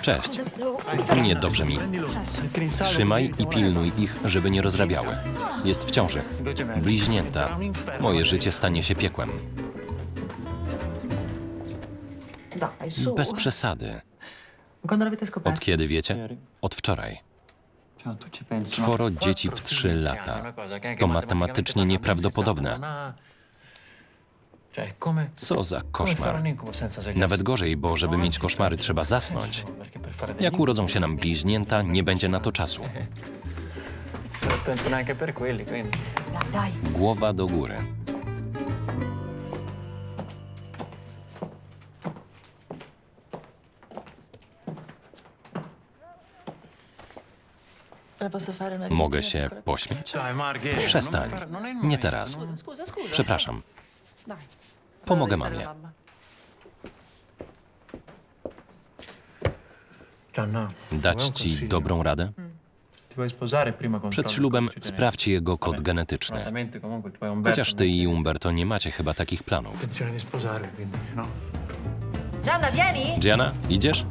Cześć. Nie dobrze mi. Trzymaj i pilnuj ich, żeby nie rozrabiały. Jest w ciąży. Bliźnięta. Moje życie stanie się piekłem. Bez przesady. Od kiedy wiecie? Od wczoraj. Czworo dzieci w trzy lata. To matematycznie nieprawdopodobne. Co za koszmar. Nawet gorzej, bo żeby mieć koszmary trzeba zasnąć. Jak urodzą się nam bliźnięta, nie będzie na to czasu. Głowa do góry. Mogę się pośmiać? Przestań. Przestań. Nie teraz. Scusa. Przepraszam. Pomogę mamie. Dać ci dobrą radę? Przed ślubem sprawdź jego kod genetyczny. Chociaż ty i Umberto nie macie chyba takich planów. No. Gianna, idziesz?